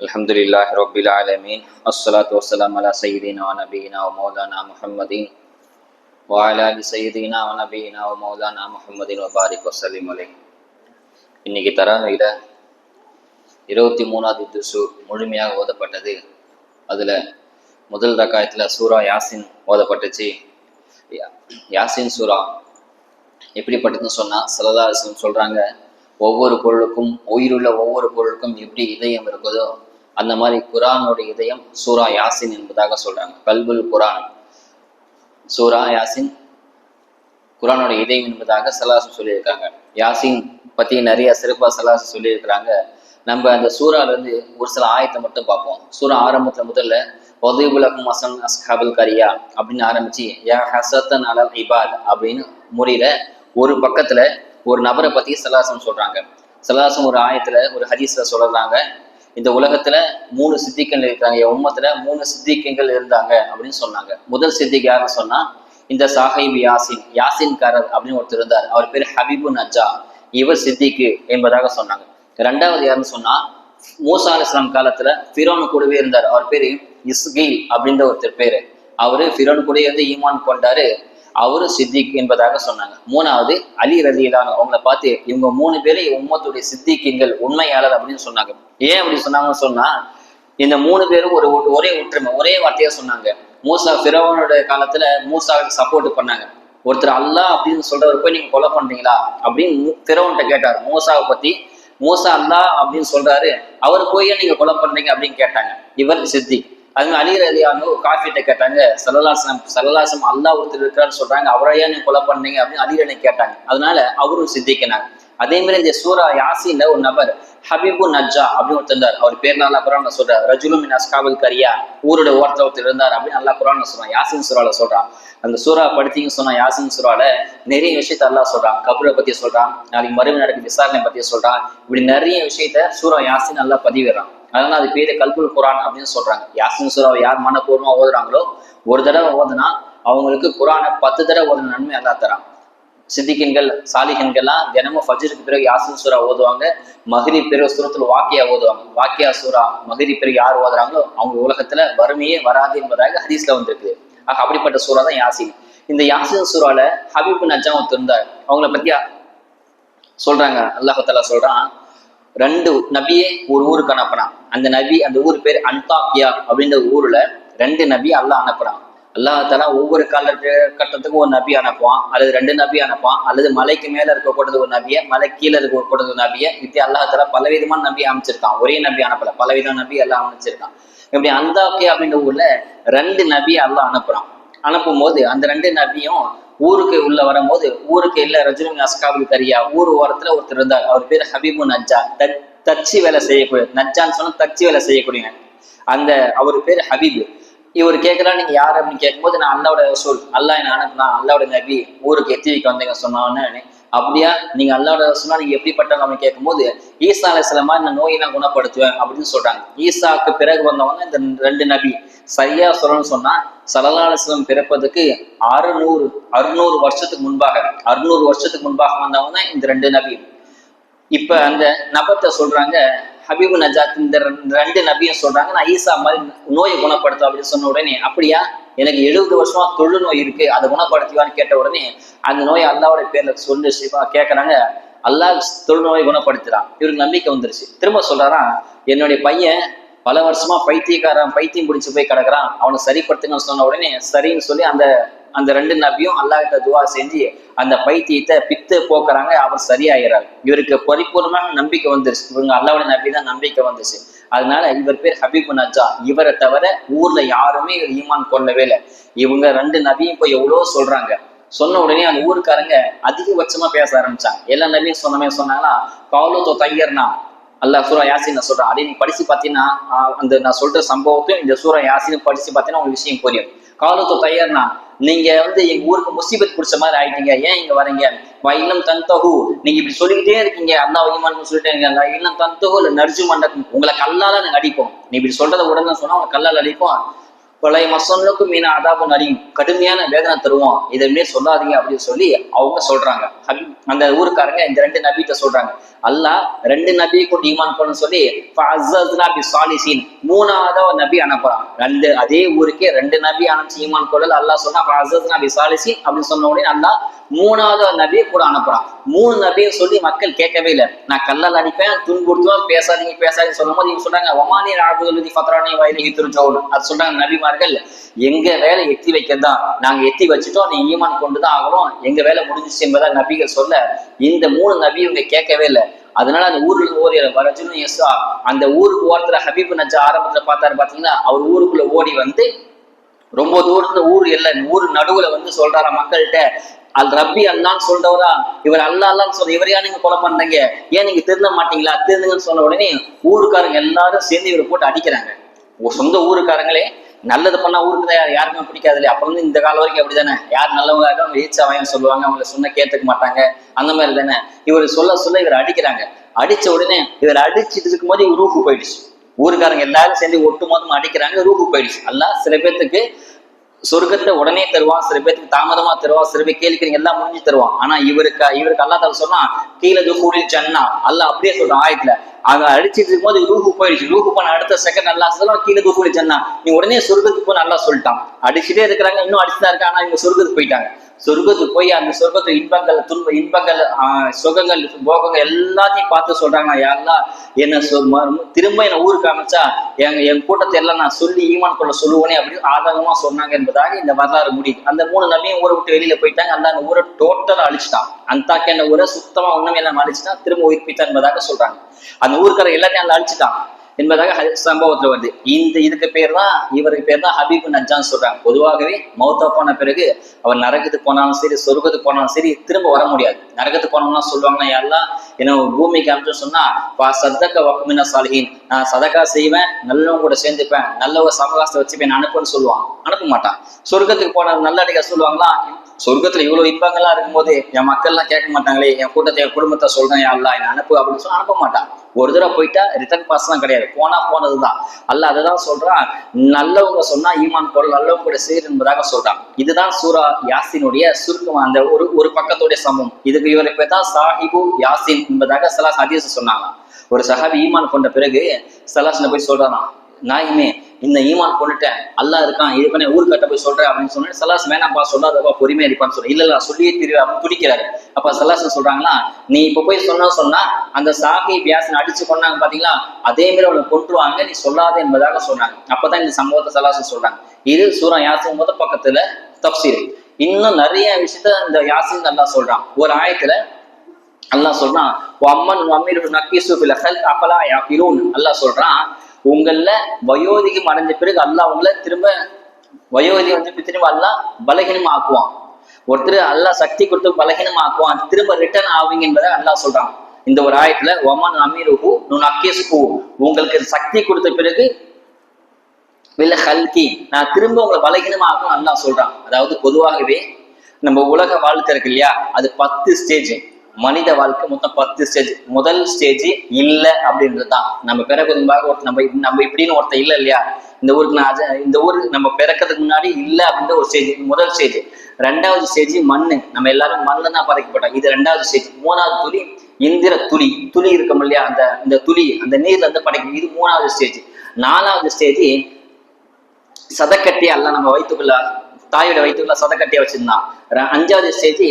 الحمد لله رب العالمين الصلاة والسلام على سيدنا ونبينا ومولانا محمد وعلى آل سيدنا ونبينا ومولانا محمد وبارك وسلم عليه இன்னைக்கு தராவையில் இருபத்தி மூணாவது துசு முழுமையாக ஓதப்பட்டது அதில் முதல் ரக்காயத்தில் சூரா யாசின் ஓதப்பட்டுச்சு யா- யாசின் சூரா எப்படிப்பட்டதுன்னு சொன்னால் சலதாசன் சொல்கிறாங்க ஒவ்வொரு பொருளுக்கும் உயிருள்ள ஒவ்வொரு பொருளுக்கும் எப்படி இதயம் இருக்குதோ அந்த மாதிரி குரானோட இதயம் சூரா யாசின் என்பதாக சொல்றாங்க. கல்புல் குரான். சூரா யாசின் குரானோட இதயம் என்பதாக சலாசு சொல்லியிருக்காங்க. யாசின் பத்தி நிறைய சிறப்பா சலாசு சொல்லியிருக்கிறாங்க. நம்ம அந்த சூறால இருந்து ஒரு சில ஆயத்தை மட்டும் பார்ப்போம். சூரா ஆரம்பத்துல முதல்ல ஒதைபுலகம் அசன் அஸ்ஹாபுல் கரியா அப்படின்னு ஆரம்பிச்சு யா ஹசத்தன் அலல் இபாத் அப்படின்னு முறையில ஒரு பக்கத்துல ஒரு நபரை பத்தி சலாசம் சொல்றாங்க. சலாசம் ஒரு ஆயத்துல ஒரு ஹதீஸ்ல சொல்றாங்க. இந்த உலகத்துல மூணு சித்திகள் இருக்காங்க என் உம்மத்துல மூணு சித்திக்கங்கள் இருந்தாங்க அப்படின்னு சொன்னாங்க. முதல் சித்திக்கு யாருன்னு சொன்னா இந்த சாஹிப் யாசின் யாசின்காரர் அப்படின்னு ஒருத்தர் இருந்தார். அவர் பேர் ஹபீபு நஜா இவர் சித்திக்கு என்பதாக சொன்னாங்க. ரெண்டாவது யாருன்னு சொன்னா மூசா அலி இஸ்லாம் காலத்துல ஃபிரோனு கூடவே இருந்தார். அவர் பேரு இஸ்கில் அப்படின்ற ஒருத்தர் பேரு. அவரு ஃபிரோன் கூடவே இருந்து ஈமான் கொண்டாரு. அவரும் சித்திக் என்பதாக சொன்னாங்க. மூணாவது அலி ரலியிலான அவங்கள பார்த்து இவங்க மூணு பேரும் உம்மத்துடைய சித்திக்கிங்கள் உண்மையாளர் அப்படின்னு சொன்னாங்க. ஏன் அப்படி சொன்னாங்கன்னு சொன்னா இந்த மூணு பேரும் ஒரு ஒரே ஒற்றுமை ஒரே வார்த்தையா சொன்னாங்க. மூசா ஃபிரௌனோட காலத்துல மூசாவுக்கு சப்போர்ட் பண்ணாங்க. ஒருத்தர் அல்லாஹ் அப்படின்னு சொல்றவர் போய் நீங்க கொலை பண்றீங்களா? அப்படின்னு ஃபிரௌன்ட்ட கேட்டார். மூசாவை பத்தி மூசா அல்லாஹ் அப்படின்னு சொல்றாரு. அவர் போய் நீங்க கொலை பண்றீங்க அப்படின்னு கேட்டாங்க. இவர் சித்திக் அது மாதிரி அலி ரலியானு காஃபிட்ட கேட்டாங்க. சல்லல்லாசனம் சல்லல்லாசம் அல்லாஹ் ஒருத்தர் இருக்கிறான்னு சொல்றாங்க. அவரையா நீ கொலை பண்ணீங்க அப்படின்னு அலிரனை கேட்டாங்க. அதனால அவரும் சித்திக்கினாங்க. அதே மாதிரி இந்த சூரா யாசின்ல ஒரு நபர் ஹபீபு நஜ்ஜா அப்படின்னு ஒருத்தர் இருந்தார். அவர் பேர் நல்லா குரான் சொல்றார் ரஜுலும் அஸ்காபுல் கரியா ஊரோட ஓரத்தில் ஒருத்தர் இருந்தார் அப்படின்னு நல்லா குரான் சொல்றான். யாசின் சூறால சொல்றான். அந்த சூறா படித்தீங்க சொன்னா யாசின் சூறால நிறைய விஷயத்த நல்லா சொல்றான். கபூரை பத்தி சொல்றான் நாளைக்கு மறுமை நடக்கும் விசாரணை பத்தி சொல்றான். இப்படி நிறைய விஷயத்த சூரா யாசின் நல்லா பதிவிடுறான். அதனால அது பேரு கல்புல் குரான் அப்படின்னு சொல்றாங்க. யாசின் சூறாவை யார் மனப்பூர்வமா ஓதுறாங்களோ ஒரு தடவை ஓதுனா அவங்களுக்கு குரானை பத்து தடவை ஓதுன நன்மை அல்லா தரான். சித்திகன்கள் சாலிகன்கள்லாம் தினமும் ஃபஜருக்கு பிறகு யாசின் சூரா ஓதுவாங்க. மகிரி பிறகு சூரத்துல வாக்கியா ஓதுவாங்க. வாக்கியா சூரா மகிரி பிறகு யார் ஓதுறாங்களோ அவங்க உலகத்துல வறுமையே வராது என்பதாக ஹதீஸ்ல வந்திருக்கு ஆக அப்படிப்பட்ட சூறா தான் யாசின். இந்த யாசின் சூறால ஹபீப் நஜாம் இருந்தார். அவங்கள பத்தி சொல்றாங்க. அல்லாஹால சொல்றான் ரெண்டு நபியே ஒரு ஊருக்கு அனுப்புறான் அந்த நபி அந்த ஊர் பேர் அன்தாக்கியா அப்படின்ற ஊர்ல ரெண்டு நபி அல்லாஹ் அனுப்புறான். அல்லாஹால ஒவ்வொரு கால கட்டத்துக்கும் ஒரு நபி அனுப்புவான். அல்லது ரெண்டு நபி அனுப்புவான். அல்லது மலைக்கு மேல இருக்கக்கூடாது ஒரு நபியை மலை கீழே இருக்கக்கூடாது ஒரு நபியை இப்படி அல்லாஹால பலவிதமான நபி அமைச்சிருக்கான் ஒரே நபி அனுப்பல. பலவிதமான நபி எல்லாம் அமைச்சிருக்கான் இப்படி அந்தாக்கியா அப்படின்ற ஊர்ல ரெண்டு நபி அல்லாஹ் அனுப்புறான். அனுப்பும் போது அந்த ரெண்டு நபியும் ஊருக்கு உள்ள வரும்போது ஊருக்கு இல்ல ரஜினி அஸ்காபுல் கரியா ஊர் ஓரத்துல ஒருத்தர் இருந்தார். அவர் பேர் ஹபீபு நஜா தச்சு வேலை செய்யக்கூடிய நச்சான்னு சொன்னால் தச்சு வேலை செய்யக்கூடிய அந்த அவர் பேர் ஹபீபு. இவர் கேட்கலாம் நீங்க யார்? அப்படின்னு கேட்கும்போது நான் அல்லாவோட சொல் அல்லாஹ் என்ன அனுப்புனா அல்லாவோட நபி. ஊருக்கு எத்தி வைக்க வந்தீங்க சொன்னான்னு அப்படியா? நீங்க அல்லாவோட சொன்னா நீங்க எப்படிப்பட்டவங்க அப்படின்னு கேட்கும்போது ஈசா இந்த மாதிரி நான் குணப்படுத்துவேன் அப்படின்னு சொல்றாங்க. ஈசாக்கு பிறகு வந்தவங்க இந்த ரெண்டு நபி. சரியா சொல்லணும்னு சொன்னா சலலாலசலம் அலைஹி பிறப்பதுக்கு அறுநூறு அறுநூறு வருஷத்துக்கு முன்பாக அறுநூறு வருஷத்துக்கு முன்பாக வந்தவங்க இந்த ரெண்டு நபி. இப்ப அந்த நபத்தை சொல்றாங்க ஹபீபு நஜாத் இந்த ரெண்டு- நபியும் சொல்றாங்க நான் ஈசா மாதிரி நோயை குணப்படுத்தும் அப்படின்னு சொன்ன உடனே அப்படியா? எனக்கு எழுபது வருஷமா தொழுநோய் இருக்கு அதை குணப்படுத்திவான்னு கேட்ட உடனே அந்த நோயை அல்லாவோட பேர்ல சொல்லி சிவா கேட்கறாங்க அல்லாஹ் தொழுநோயை குணப்படுத்துறான். இவருக்கு நம்பிக்கை வந்துருச்சு. திரும்ப சொல்றாராம் என்னுடைய பையன் பல வருஷமா பைத்தியக்காரன் பைத்தியம் பிடிச்சு போய் கிடக்குறான் அவனை சரிப்படுத்துங்கன்னு சொன்ன உடனே சரின்னு சொல்லி அந்த அந்த ரெண்டு நபியும் அல்லாஹிட்ட துவா செஞ்சு அந்த பைத்தியத்தை பித்து போக்குறாங்க அவர் சரியாகிறார் இவருக்கு பரிபூர்ணமாக நம்பிக்கை வந்துருச்சு. இவங்க அல்லாவோட நபி தான் நம்பிக்கை வந்துச்சு. அதனால இவர் பேர் ஹபீபு நஜா இவரை தவிர ஊர்ல யாருமே இவர் ஈமான் கொள்ளவே இல்லை. இவங்க ரெண்டு நபியும் போய் எவ்வளோ சொல்றாங்க. சொன்ன உடனே அந்த ஊருக்காரங்க அதிகபட்சமா பேச ஆரம்பிச்சாங்க. எல்லா நபியும் சொன்னமே சொன்னாங்கன்னா காலோ தோ தையர்னா? அல்லாஹ் சூரா யாசின் நான் சொல்றேன் அதே நீ படிச்சு பார்த்தீங்கன்னா அந்த நான் சொல்ற சம்பவத்தையும் இந்த சூரா யாசின் படிச்சு பார்த்தீங்கன்னா உங்களுக்கு விஷயம் புரியும். காலத்தோ தயார்னா? நீங்க வந்து எங்க ஊருக்கு முசீபத் பிடிச்ச மாதிரி ஆயிட்டீங்க. ஏன் இங்க வரீங்க? இல்லம் தந்தகு நீங்க இப்படி சொல்லிக்கிட்டே இருக்கீங்க. அண்ணா வைமான்னு சொல்லிட்டே இருக்கீங்க. இல்லம் தந்தகு இல்ல நர்ஜு மண்டக்கும் உங்களை கல்லால நாங்க அடிப்போம். நீ இப்படி சொல்றத உடனே சொன்னா உங்களை கல்லால் அடிப்போம். பழைய மசனுக்கும் மீன அதாபம் அழியும் கடுமையான வேதனை தருவோம் இதை சொல்லாதீங்க அப்படின்னு சொல்லி அவங்க சொல்றாங்க. அந்த ஊருக்காரங்க இந்த ரெண்டு நபிகிட்ட சொல்றாங்க. அல்லாஹ் ரெண்டு நபியை கொண்டு ஈமான் பண்ணு சொல்லி ஃபஅஸ்ஸஸ்னா மூணாவதா ஒரு நபி அனுப்புறான். ரெண்டு அதே ஊருக்கே ரெண்டு நபி அனுப்பிச்சு ஈமான் கொள்ளல். அல்லாஹ் சொன்னா ஃபஅஸ்ஸஸ்னா பி சாலிசீன் அப்படின்னு சொன்ன உடனே அல்லாஹ் மூணாவது நபியை கூட அனுப்புறான். மூணு நபியை சொல்லி மக்கள் கேட்கவே இல்லை. நான் கல்லால் அடிப்பேன் துன்புறுத்துவேன் பேசாதீங்க பேசாதீங்க சொல்லும் போது இவங்க சொல்றாங்க ஒமானியர் ராபுதலுதி பத்ரானி வயலி திருச்சோடு அது சொல்றாங்க நபிமார்கள் எங்க வேலை எத்தி வைக்கிறதா நாங்க எத்தி வச்சுட்டோம் நீ ஈமான் கொண்டுதான் ஆகணும். எங்க வேலை முடிஞ்சிச்சு என்பதா நபிகள் சொல்ல இந்த மூணு நபி இவங்க கேட்கவே இல்லை. அதனால அந்த ஊர்ல ஓடி வரஜுனு எஸ்ஆ அந்த ஊருக்கு ஓரத்துல ஹபீப் நஜா ஆரம்பத்துல பார்த்தாரு பாத்தீங்கன்னா அவர் ஊருக்குள்ள ஓடி வந்து ரொம்ப தூரத்துல ஊர் இல்லை. ஊர் நடுவுல வந்து சொல்றாரா மக்கள்கிட்ட அல் ரப்பி அல்லான்னு சொல்றவரா? இவர் அல்லா அல்லான்னு சொல்ற இவரையா நீங்க கொலை பண்றீங்க? ஏன் நீங்க திருந்த மாட்டீங்களா? திருந்துங்கன்னு சொன்ன உடனே ஊருக்காரங்க எல்லாரும் சேர்ந்து இவரை போட்டு அடிக்கிறாங்க. உங்க சொந்த ஊருக்காரங்களே நல்லது பண்ணா ஊருக்கு தான் யார் யாருக்குமே பிடிக்காது இல்லையா? அப்புறம் இந்த காலம் வரைக்கும் அப்படிதானே? யார் நல்லவங்க அவங்க ஈச்சா சொல்லுவாங்க. அவங்கள சொன்ன கேட்டுக்க மாட்டாங்க. அந்த மாதிரி தானே? இவர் சொல்ல சொல்ல இவர் அடிக்கிறாங்க. அடிச்ச உடனே இவர் அடிச்சுட்டு இருக்கும் போது இவர் போயிடுச்சு. ஊருக்காரங்க எல்லாரும் சேர்ந்து ஒட்டு மொத்தம் அடிக்கிறாங்க ரூபு போயிடுச்சு. எல்லாம் சில பேர்த்துக்கு சொர்க்கத்தை உடனே தருவான் சில பேருக்கு தாமதமா தருவான் சில பேர் கேள்விக்கிறீங்க எல்லாம் முடிஞ்சு தருவான். ஆனா இவருக்கு இவருக்கு அல்லா தால சொன்னா கீழே துக்கூடில் சன்னா அல்ல அப்படியே சொல்றான் ஆயத்துல. அங்க அடிச்சிட்டு இருக்கும்போது ரூஹு போயிடுச்சு. ரூஹு போன அடுத்த செகண்ட் நல்லா சொல்லுவான் கீழே துக்கூடி சன்னா நீ உடனே சொர்க்கத்துக்கு போன நல்லா சொல்லிட்டான். அடிச்சுட்டே இருக்கிறாங்க இன்னும் அடிச்சுதான் இருக்காங்க ஆனா இவங்க சொர்க்கத்துக்கு போயிட்டாங்க. சொர்க்கத்துக்கு போய் அந்த சொர்க்கத்து இன்பங்கள் துன்ப இன்பங்கள் சுகங்கள் போகங்கள் எல்லாத்தையும் பார்த்து சொல்றாங்க யாரெல்லாம் என்ன திரும்ப என்ன ஊருக்கு அமைச்சா எங்க என் கூட்டத்தை எல்லாம் நான் சொல்லி ஈமான் கொள்ள சொல்லுவேனே அப்படின்னு ஆதங்கமா சொன்னாங்க என்பதாக இந்த வரலாறு முடியுது. அந்த மூணு நபியும் ஊரை விட்டு வெளியில போயிட்டாங்க. அந்த அந்த ஊரை டோட்டலா அழிச்சிட்டான். அந்த ஊரை சுத்தமா ஒண்ணுமே எல்லாம் அழிச்சிட்டான். திரும்ப உயிர்ப்பித்தான் என்பதாக சொல்றாங்க. அந்த ஊருக்கார எல்லாத்தையும் அந்த அழிச்சிட்டான். என்பதாக ஹ- சம்பவத்துல வருது. இந்த இதுக்கு பேர் தான் இவருக்கு பேர் தான் ஹபீபு நஜான்னு சொல்றாங்க. பொதுவாகவே மௌத்தா போன பிறகு அவர் நரகத்துக்கு போனாலும் சரி சொர்க்கத்துக்கு போனாலும் சரி திரும்ப வர முடியாது. நரகத்துக்கு போனோம்னா சொல்லுவாங்கன்னா யாரெல்லாம்? என்ன பூமிக்கு அமைச்சு சொன்னா சதக்க சத்தக்க வக்குமின சாலிஹின். நான் சதக்கா செய்வேன் நல்லவங்க கூட சேர்ந்துப்பேன். நல்லவங்க சமகாசத்தை வச்சுப்பேன் அனுப்புன்னு சொல்லுவான். அனுப்ப மாட்டான். சொர்க்கத்துக்கு போன நல்ல அடிக்க சொல்லுவாங்களா? சொர்க்கத்துல இவ்வளவு இன்பங்கள்லாம் இருக்கும்போது என் மக்கள்லாம் கேட்க மாட்டாங்களே என் கூட்டத்தை என் குடும்பத்தை சொல்றேன் அல்லா என்ன அனுப்பு அப்படின்னு சொல்லி அனுப்ப மாட்டான். ஒரு தடவை போயிட்டா ரிட்டர்ன் பாஸ் தான் கிடையாது. போனா போனதுதான். அல்ல அதுதான் சொல்றான். நல்லவங்க சொன்னா ஈமான் பொருள் நல்லவங்க கூட என்பதாக சொல்றான். இதுதான் சூரா யாசினுடைய சுருக்கம். அந்த ஒரு ஒரு பக்கத்துடைய சமம். இதுக்கு இவரை பேர் தான் சாஹிபு யாசின் என்பதாக சலாஸ் ஹதீஸ் சொன்னாங்க ஒரு சஹாபி ஈமான் கொண்ட பிறகு சலாஸ்ல போய் சொல்றானா நாயுமே இந்த ஈமான் கொண்டுட்டேன் அல்லா இருக்கான் இது பண்ணி ஊர்கிட்ட போய் சொல்றேன் அப்படின்னு சொன்னேன் சலாஸ் வேணாம்ப்பா சொல்லாதப்பா பொறுமையா இருப்பான்னு சொல்றேன் இல்ல இல்ல சொல்லியே தெரியும் அப்படின்னு துடிக்கிறாரு. அப்ப சலாஸ் சொல்றாங்களா நீ இப்ப போய் சொன்னா சொன்னா அந்த சாகி வியாசன் அடிச்சு கொண்டாங்க பாத்தீங்களா? அதே மாதிரி அவனை கொண்டுருவாங்க நீ சொல்லாத என்பதாக சொன்னாங்க. அப்பதான் இந்த சம்பவத்தை சலாஸ் சொல்றாங்க. இது சூரா யாசின் முத பக்கத்துல தப்சீர். இன்னும் நிறைய விஷயத்த இந்த யாசின் அல்லாஹ் சொல்றான். ஒரு ஆயத்துல அல்லாஹ் சொல்றான் அம்மன் அமீர் நக்கீசு ஃபில் ஹல்க் அஃபலா யாகிலூன் அல்லாஹ் சொல்றான் உங்கள வயோதிகம் அடைஞ்ச பிறகு அல்லாஹ் உங்களை திரும்ப வயோதிகம் வந்து திரும்ப அல்லா பலகீனம் ஆக்குவான் ஒருத்தர் அல்லாஹ் சக்தி கொடுத்து பலகீனம் ஆக்குவான் திரும்ப ரிட்டர்ன் ஆவீங்க என்பதை அல்லாஹ் சொல்றான். இந்த ஒரு ஆயத்துல ஒமான் அமீருஹு நுன் அக்கீஸ்ஹு உங்களுக்கு சக்தி கொடுத்த பிறகு வில்ல ஹல்கி. நான் திரும்ப உங்களை பலகீனமாக்கும் அல்லாஹ் சொல்றான். அதாவது பொதுவாகவே நம்ம உலக வாழ்க்கை இருக்கு இல்லையா? அது பத்து ஸ்டேஜ் மனித வாழ்க்கை மொத்தம் பத்து ஸ்டேஜ் முதல் ஸ்டேஜ் இல்ல அப்படின்றது தான் நம்ம பிறகு முன்பாக நம்ம நம்ம இப்படின்னு ஒருத்தர் இல்ல இல்லையா? இந்த ஊருக்கு நான் இந்த ஊர் நம்ம பிறக்கிறதுக்கு முன்னாடி இல்ல அப்படின்ற ஒரு ஸ்டேஜ் முதல் ஸ்டேஜ் ரெண்டாவது ஸ்டேஜ் மண்ணு. நம்ம எல்லாரும் மண்ணு தான் படைக்கப்பட்டோம் இது ரெண்டாவது ஸ்டேஜ் மூணாவது துளி இந்திர துளி. துளி இருக்கும் இல்லையா? அந்த இந்த துளி அந்த நீர்ல இருந்து படைக்கும். இது மூணாவது ஸ்டேஜ் நாலாவது ஸ்டேஜ் சதக்கட்டி அல்ல நம்ம வயிற்றுக்குள்ள தாயோட வயிற்றுக்குள்ள சதக்கட்டியை வச்சிருந்தான். அஞ்சாவது ஸ்டேஜ்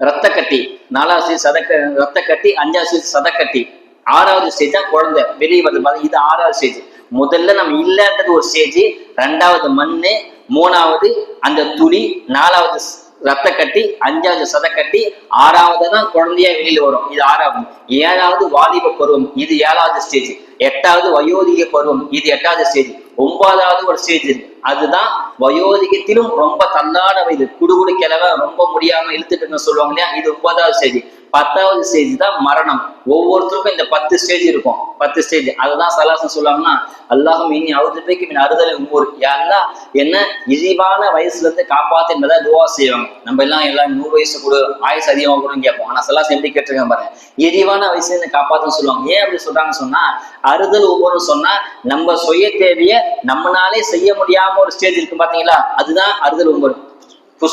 ரத்த கட்டி நாலாவது ஸ்டேஜ் சதக்க ரத்த கட்டி அஞ்சாவது ஸ்டேஜ் சதக்கட்டி. ஆறாவது ஸ்டேஜ் தான் குழந்தை வெளியே வந்து பாத்தீங்க இது ஆறாவது ஸ்டேஜ் முதல்ல நம்ம இல்லைன்றது ஒரு ஸ்டேஜ் ரெண்டாவது மண்ணு மூணாவது அந்த துளி நாலாவது ரத்த கட்டி அஞ்சாவது சதக்கட்டி ஆறாவது தான் குழந்தையா வெளியில் வரும். இது ஆறாவது. ஏழாவது வாலிப பருவம் இது ஏழாவது ஸ்டேஜ் எட்டாவது வயோதிக பருவம் இது எட்டாவது ஸ்டேஜ் ஒன்பதாவது ஒரு ஸ்டேஜ் அதுதான் வயோதிகத்திலும் ரொம்ப தள்ளாட வயது குடுகுடு கிழவ ரொம்ப முடியாம இழுத்துட்டுன்னு சொல்லுவாங்க இல்லையா? இது ஒன்பதாவது ஸ்டேஜ் பத்தாவது ஸ்டேஜ் தான் மரணம். ஒவ்வொருத்தருக்கும் இந்த பத்து ஸ்டேஜ் இருக்கும். பத்து ஸ்டேஜ் அதுதான் சலாசம் சொல்லுவாங்கன்னா அல்லாஹும் இனி அவுதுபைக்கு மின் அறுதலை ஊர் யாரெல்லாம் என்ன இழிவான வயசுல இருந்து காப்பாத்து என்பதை துவா செய்வாங்க. நம்ம எல்லாம் எல்லாம் நூறு வயசு கூட ஆயுசு அதிகமாக கூட கேட்போம். ஆனா சலாசம் எப்படி கேட்டிருக்கேன் பாருங்க. இழிவான வயசுல இருந்து காப்பாத்துன்னு சொல்லுவாங்க. ஏன் அப்படி சொல்றாங்கன்னு சொன்னா அறுதல் ஒவ்வொரு சொன்னா நம்ம சுய தேவையை நம்மளாலே செய்ய முடியாம ஒரு ஸ்டேஜ் இருக்கு பாத்தீங்களா? அதுதான் அறுதல் ஒவ்வொரு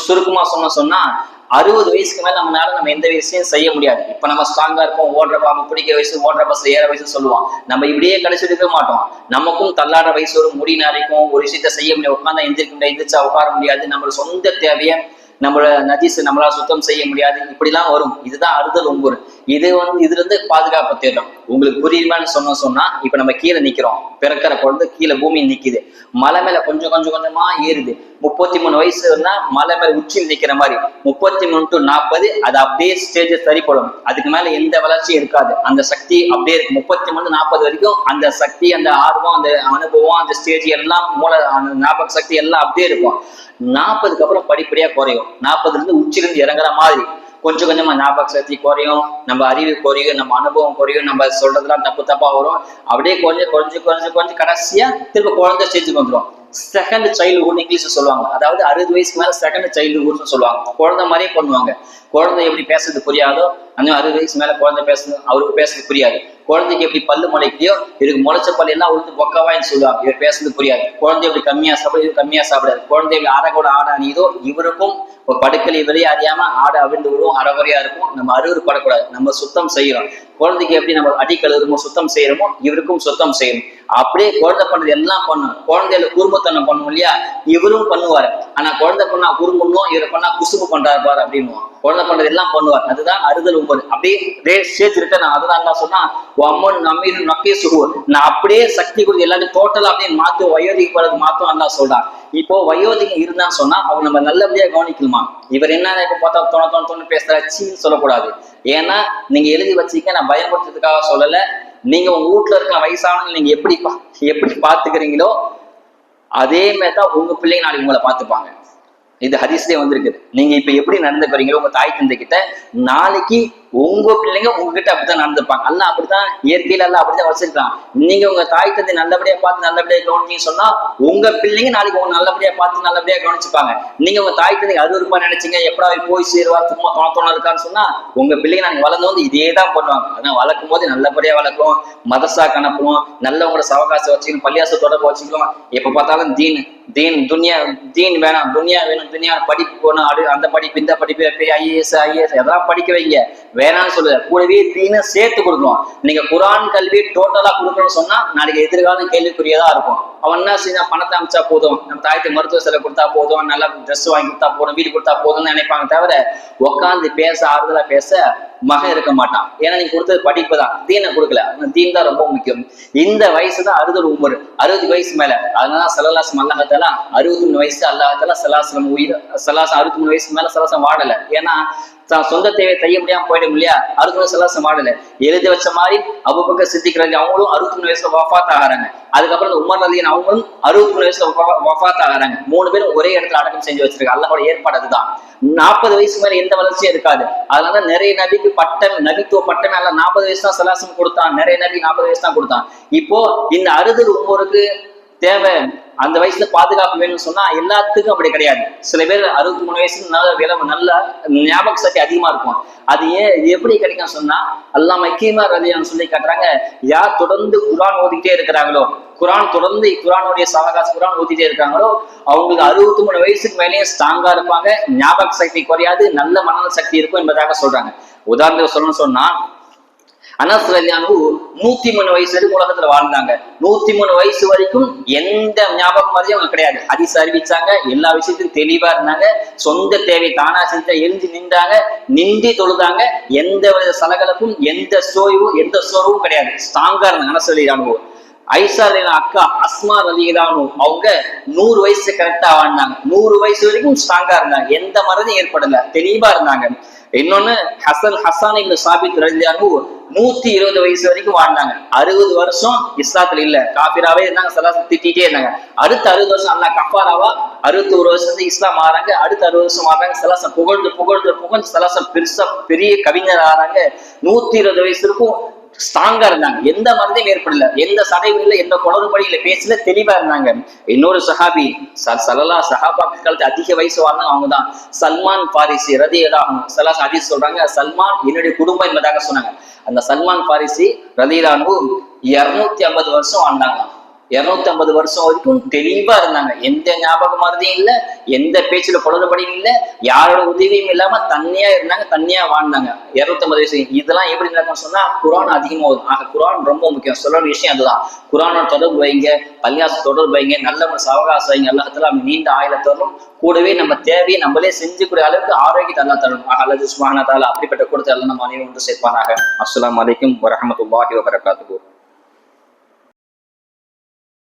சுருக்கமா சொன்ன சொன்னா அறுபது வயசுக்கு மேல நம்மளால நம்ம எந்த விஷயம் செய்ய முடியாது. இப்ப நம்ம ஸ்ட்ராங்கா இருப்போம் ஓடுற பாம்பு பிடிக்கிற வயசு ஓடுற பஸ் ஏற வயசு சொல்லுவோம் நம்ம இப்படியே கடைசி இருக்க மாட்டோம். நமக்கும் தள்ளாட வயசு ஒரு முடி நரைக்கும் ஒரு விஷயத்த செய்ய முடியாது. உட்காந்தா எந்திரிக்க முடியாது எந்திரிச்சா உட்கார முடியாது. நம்மளோட சொந்த தேவையை நம்மளோட நதிசு நம்மளால சுத்தம் செய்ய முடியாது. இப்படிலாம் வரும். இதுதான் அறுதல் உங்குரு. இது வந்து இதுல இருந்து பாதுகாப்பு தேடும் உங்களுக்கு புரியுமான்னு சொன்ன சொன்னா இப்ப நம்ம கீழே நிக்கிறோம். பிறக்கிற குழந்தை கீழே பூமி நிக்குது. மலை மேல கொஞ்சம் கொஞ்சம் கொஞ்சமா ஏறுது. முப்பத்தி மூணு வயசு இருந்தா மலை மேல உச்சியில் நிக்கிற மாதிரி. முப்பத்தி மூணு டு நாற்பது அது அப்படியே ஸ்டேஜ் சரிப்படும் அதுக்கு மேல எந்த வளர்ச்சியும் இருக்காது. அந்த சக்தி அப்படியே இருக்கு. முப்பத்தி மூணு நாற்பது வரைக்கும் அந்த சக்தி அந்த ஆர்வம் அந்த அனுபவம் அந்த ஸ்டேஜ் எல்லாம் மூல அந்த ஞாபக சக்தி எல்லாம் அப்படியே இருக்கும். நாற்பதுக்கு அப்புறம் படிப்படியா குறையும். நாற்பதுல இருந்து உச்சிலிருந்து இறங்குற மாதிரி. கொஞ்சம் கொஞ்சமா ஞாபக சக்தி குறையும் நம்ம அறிவு குறையும் நம்ம அனுபவம் குறையும் நம்ம சொல்றதெல்லாம் தப்பு தப்பா வரும். அப்படியே கொஞ்சம் குறைஞ்சு குறைஞ்சு குறைஞ்சு கடைசியா திரும்ப குழந்தை ஸ்டேஜுக்கு வந்துடும் செகண்ட் சைல்டுஹுட் இங்கிலீஷ்ல சொல்லுவாங்க. அதாவது அறுபது வயசுக்கு மேல செகண்ட் சைல்டுஹுட்னு சொல்லுவாங்க. குழந்தை மாதிரியே பண்ணுவாங்க. குழந்தை எப்படி பேசுறது புரியாதோ அந்த அறுபது வயசு மேல குழந்தை பேசுறது அவருக்கு பேசுறது புரியாது. குழந்தைக்கு எப்படி பல்லு முளைக்குதோ இதுக்கு முளைச்ச பல்லு எல்லாம் உளுந்து பொக்கவாயின்னு சொல்லுவாங்க. இவர் பேசுறது புரியாது. குழந்தை எப்படி கம்மியா சாப்பிடுது இவர் கம்மியா சாப்பிடாது. குழந்தை எப்படி கூட ஆட அணியுதோ இவருக்கும் இப்போ படுக்கலை வெளியே அறியாம ஆடை அவிழ்ந்து விடுவோம் அறகுறையா இருக்கும். நம்ம அறுவர் படக்கூடாது. நம்ம சுத்தம் செய்யறோம் குழந்தைக்கு எப்படி நம்ம அடி கழுவுறமோ சுத்தம் செய்யறோமோ இவருக்கும் சுத்தம் செய்யணும். அப்படியே குழந்தை பண்றது எல்லாம் பண்ணும். குழந்தையில குறும்பத்தனம் பண்ணும் இல்லையா? இவரும் பண்ணுவாரு. ஆனா குழந்தை பண்ணா குறும்புண்ணும் இவரை பண்ணா குசும்பு பண்றாரு பாரு அப்படின்னு குழந்தை பண்றது எல்லாம் பண்ணுவார். அதுதான் அறுதல் உமர் அப்படியே ரே ஸ்டேஜ் நான் அதுதான் சொன்னா அம்மன் நம்மீர் நக்கே சுகுவர் நான் அப்படியே சக்தி கொடுத்து எல்லாத்தையும் டோட்டலா அப்படியே மாத்து வயோதிக்கு போறது மாத்தும் அல்லா சொல்றான். இப்போ வயோதிகம் இருந்தான்னு சொன்னா அவங்க நம்ம நல்லபடியா கவனிக்கணுமா? இவர் என்ன இப்ப பார்த்தா தோண தோண தோணு பேசுறாரு. சீன்னு சொல்லக்கூடாது. ஏன்னா நீங்க எழுதி வச்சிக்க நான் பயன்படுத்துறதுக்காக சொல்லல. நீங்க உங்க வீட்டுல இருக்கிற வயசானவங்க நீங்க எப்படி எப்படி பாத்துக்கிறீங்களோ அதே மாதிரி தான் உங்க பிள்ளைங்க நாளைக்கு உங்களை பார்த்துப்பாங்க. இது ஹதீஸ்லயே வந்திருக்குது நீங்க இப்ப எப்படி நடந்துக்கிறீங்களோ உங்க தாய் தந்தை கிட்ட நாளைக்கு உங்க பிள்ளைங்க உங்ககிட்ட அப்படித்தான் நடந்துப்பாங்க. அல்ல அப்படித்தான் இயற்கையில எல்லாம் அப்படித்தான் வச்சிருக்கான் நீங்க உங்க தாய் தந்தை நல்லபடியா பார்த்து நல்லபடியா கவனிச்சீங்கன்னு சொன்னா உங்க பிள்ளைங்க நாளைக்கு உங்க நல்லபடியா பார்த்து நல்லபடியா கவனிச்சுப்பாங்க. நீங்க உங்க தாய் தந்தை அறுவருப்பா நினைச்சீங்க எப்படா போய் சேருவா சும்மா தோண தோண இருக்கான்னு சொன்னா உங்க பிள்ளைங்க நாங்க வளர்ந்து வந்து இதே தான் பண்ணுவாங்க. ஆனா வளர்க்கும் போது நல்லபடியா வளர்க்கும் மதசா கணப்புவோம் நல்லவங்களோட சவகாசம் வச்சுக்கணும் பள்ளியாச தொடர்பு வச்சுக்கணும். எப்ப பார்த்தாலும் தீன் தீன் துனியா தீன் வேணாம் துனியா வேணும் துனியா படிப்பு போகணும் அடு அந்த படிப்பு இந்த படிப்பு பெரிய ஐஏஎஸ் ஐஏஎஸ் எதெல்லாம் படிக்க வைங்க. வேணாம்னு சொல்லுது. கூடவே தீன சேர்த்து கொடுக்கணும். நீங்க குரான் கல்வி டோட்டலா கொடுக்கணும்னு சொன்னா நாளைக்கு எதிர்காலம் கேள்விக்குரியதா இருக்கும். அவன் என்ன செய்யணும் பணத்தை அமைச்சா போதும்? நம்ம தாய்க்கு மருத்துவ செலவு கொடுத்தா போதும் நல்லா ட்ரெஸ் வாங்கி கொடுத்தா போதும் வீடு கொடுத்தா போதும்னு நினைப்பாங்க தவிர உட்காந்து பேச ஆறுதலா பேச மகன் இருக்க மாட்டான். ஏன்னா நீ கொடுத்தது படிப்பு தான் தீனை கொடுக்கல தீன் தான் ரொம்ப முக்கியம். இந்த வயசு தான் அறுபது உமர். அறுபது வயசு மேல. அதனால சலலாசம் அல்லாஹத்தாலா அறுபத்தி மூணு வயசு அல்லாஹத்தாலா சலாசலம் உயிர் சலாசம் அறுபத்தி மூணு வயசு மேல சலாசம் வாடல. ஏன்னா தான் சொந்த தேவை செய்ய முடியாம போயிடும் இல்லையா? அறுபது வயசு சலாசம் வாடல. எழுதி வச்ச மாதிரி அவ்வப்பக்க சித்திக்கிறது அவங்களும் அறுபத்தி மூணு வயசுல வஃபாத் ஆகிறாங்க. அதுக்கப்புறம் இந்த உமர் அலியன் அவங்களும் அறுபத்தி மூணு வயசுல வஃபா- வஃபாத் ஆகிறாங்க மூணு பேரும் ஒரே இடத்துல அடக்கம் செஞ்சு வச்சிருக்காங்க. அல்லாஹோட ஏற்பாடு அதுதான். நாற்பது வயசு மேல எந்த வளர்ச்சியும் இருக்காது. அதனால நிறைய நபிக்கு பட்டம் நபித்துவ பட்டம் அல்ல நாற்பது வயசு தான் சலாசம் கொடுத்தான். நிறைய நபி நாற்பது வயசு தான் கொடுத்தான். இப்போ இந்த அறுதல் உமருக்கு தேவை. அந்த வயசுல பாதுகாப்பு வேணும்னு சொன்னா எல்லாத்துக்கும் அப்படி கிடையாது. சில பேர் அறுபத்தி மூணு வயசுல நல்ல விளவு நல்ல ஞாபக சக்தி அதிகமா இருக்கும். அது ஏன் எப்படி கிடைக்கும் சொன்னா அல்லாம முக்கியமா ரலியான்னு சொல்லி காட்டுறாங்க யார் தொடர்ந்து குரான் ஓதிக்கிட்டே இருக்கிறாங்களோ குரான் தொடர்ந்து குரானுடைய சவகாச குரான் ஊத்திட்டே இருக்காங்களோ அவங்களுக்கு அறுபத்தி மூணு வயசுக்கு மேலேயே ஸ்ட்ராங்கா இருப்பாங்க ஞாபக சக்தி குறையாது நல்ல மனநல சக்தி இருக்கும் என்பதாக சொல்றாங்க. உதாரணத்துக்கு சொல்லணும்னு சொன்னா அனஸ் ரலியானு நூத்தி மூணு வயசு வரைக்கும் உலகத்துல வாழ்ந்தாங்க. நூத்தி மூணு வயசு வரைக்கும் எந்த ஞாபகம் மாதிரியும் அவங்க கிடையாது. அதிச அறிவிச்சாங்க எல்லா விஷயத்தையும் தெளிவா இருந்தாங்க சொந்த தேவை தானா செஞ்ச எரிஞ்சு நின்றாங்க நின்றி தொழுதாங்க எந்த வித சலகலப்பும் எந்த சோய்வும் எந்த சோர்வும் கிடையாது. ஸ்ட்ராங்கா இருந்தாங்க அனஸ் ரலியானு ஐஷா அக்கா அஸ்மா ரலியல்லாஹு அவங்க நூறு வயசு கரெக்டா வாழ்ந்தாங்க. நூறு வயசு வரைக்கும் ஸ்ட்ராங்கா இருந்தாங்க. எந்த மறதியும் ஏற்படல. தெளிவா இருந்தாங்க. இன்னொன்னு ஹசன் ஹசான் இப்னு சாபித் ரலியல்லாஹு நூத்தி இருபது வயசு வரைக்கும் வாழ்ந்தாங்க. அறுபது வருஷம் இஸ்லாத்துல இல்ல. காபிராவே இருந்தாங்க சலாசம் திட்டிகிட்டே இருந்தாங்க. அடுத்த அறுபது வருஷம் அல்லா கஃபாராவா? அறுபத்தி ஒரு வருஷத்துல இஸ்லாம் ஆறாங்க அடுத்த அறுபது வருஷம் ஆறாங்க சலாசம் புகழ்ந்து புகழ்ந்து புகழ்ந்து சலாசம் பெருசா பெரிய கவிஞர் ஆறாங்க. நூத்தி இருபது வயசு இருக்கும் ஸ்ட்ராங்கா இருந்தாங்க. எந்த மருந்தையும் ஏற்படல. எந்த சடையும் இல்லை எந்த குளறுபடியில பேசல தெளிவா இருந்தாங்க. இன்னொரு சஹாபி ச- சலலா சஹாபாக்கள் காலத்து அதிக வயசு வாழ்ந்தாங்க அவங்க தான் சல்மான் பாரிசி ரதியலாகும் சலாஸ் ஹதீஸ் சொல்றாங்க சல்மான் என்னுடைய குடும்பம் என்பதாக சொன்னாங்க. அந்த சல்மான் பாரிசி ரதியதானு இருநூத்தி ஐம்பது வருஷம் வாழ்ந்தாங்க இருநூத்தி ஐம்பது வருஷம் வரைக்கும் தெளிவா இருந்தாங்க. எந்த ஞாபக மருதியும் இல்ல எந்த பேச்சுல குளறுபடியும் இல்ல யாரோட உதவியும் இல்லாம தனியா இருந்தாங்க தனியா வாழ்ந்தாங்க. இருநூத்தி ஐம்பது வயசு இதெல்லாம் எப்படி நடக்கும்னு சொன்னா குரான் அதிகமா வரும். ஆக குரான் ரொம்ப முக்கியம். சொல்ற விஷயம் அதுதான். குரானோட தொடர்பு வைங்க பள்ளியாச தொடர்பு வைங்க நல்ல ஒரு சவகாசம் வைங்க எல்லாத்துல நீண்ட ஆயுளத்தரும் கூடவே நம்ம தேவையை நம்மளே செஞ்சுக்கூடிய அளவுக்கு ஆரோக்கியத்தை அல்லா தரணும். ஆக அல்லது சுபானத்தால அப்படிப்பட்ட கொடுத்து எல்லாம் நம்ம அனைவரும் ஒன்று சேர்ப்பானாக. அஸ்ஸலாமு அலைக்கும் வரஹமத்துல்லாஹி வபரகாத்துஹு.